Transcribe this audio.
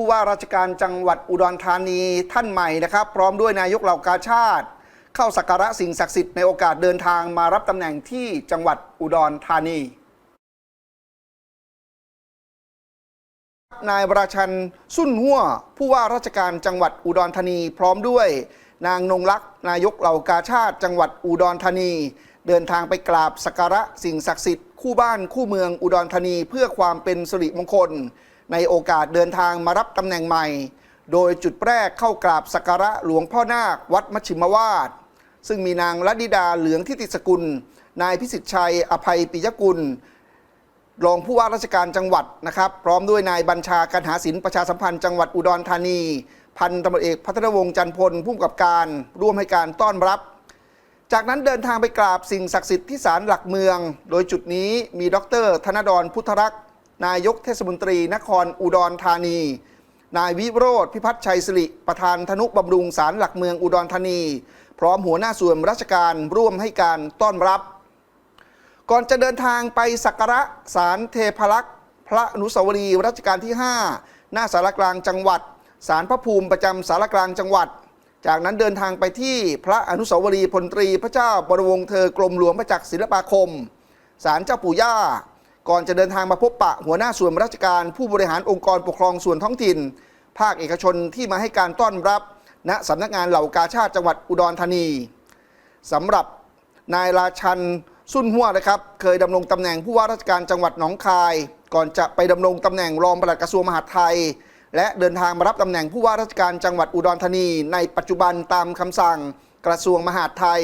ผู้ว่าราชการจังหวัดอุดรธานีท่านใหม่นะครับ พร้อมด้วยนายกเหล่ากาชาติ เข้าสักการะสิ่งศักดิ์สิทธิ์ในโอกาสเดินทางมารับตำแหน่งที่จังหวัดอุดรธานีนายวราชันสุนหัวผู้ว่าราชการจังหวัดอุดรธานี พร้อมด้วย นางนงลักษณ์นายกเหล่ากาชาติ จังหวัดอุดรธานี เดินทางไปกราบสักการะสิ่งศักดิ์สิทธิ์คู่บ้านคู่เมืองอุดรธานี เพื่อความเป็นสิริมงคล ในโอกาสเดินทางมารับตำแหน่งใหม่ โดยจุดแรกเข้ากราบสักการะหลวงพ่อนาควัดมชิมวาด ซึ่งมีนางลัดิดาเหลืองทิติสกุล นายพิสิทธิ์ชัย อภัยปิยกุล รองผู้ว่าราชการจังหวัดนะครับ พร้อมด้วยนายบัญชาการหาศิลป์ประชาสัมพันธ์จังหวัดอุดรธานี พันตำรวจเอกพัฒนวงศ์จันพลผู้กำกับการร่วมให้การต้อนรับจากนั้นเดินทางไปกราบสิ่งศักดิ์สิทธิ์ที่ศาลหลักเมือง โดยจุดนี้มีดร ธนดรพุทธรักษ์ นายกเทศมนตรี นครอุดรธานี นายวิโรธพิพัฒน์ชัยสิริ ประธานธนุบำรุงศาลหลักเมืองอุดรธานี พร้อมหัวหน้าส่วนราชการร่วมให้การต้อนรับ ก่อนจะเดินทางไปสักการะศาลเทพรักษ์พระอนุสาวรีย์รัชกาลที่ 5 หน้าสารกลางจังหวัดศาลพระภูมิประจำสารกลางจังหวัด จากนั้นเดินทางไปที่พระอนุสาวรีย์พลตรี พระเจ้าบรมวงศ์เธอกรมหลวงประจักษ์ศิลปาคมศาลเจ้าปู่ย่า ก่อนจะเดินทางมาพบปะหัวหน้าส่วนราชการผู้บริหารองค์กรปกครองส่วนท้องถิ่น ภาคเอกชนที่มาให้การต้อนรับ ณสำนักงานเหล่ากาชาติจังหวัดอุดรธานีสำหรับนายราชันสุนหัวนะครับ เคยดำรงตำแหน่งผู้ว่าราชการจังหวัดหนองคาย ก่อนจะไปดำรงตำแหน่งรองปลัดกระทรวงมหาดไทย และเดินทางมารับตำแหน่งผู้ว่าราชการจังหวัดอุดรธานี ในปัจจุบันตามคำสั่งกระทรวงมหาดไทย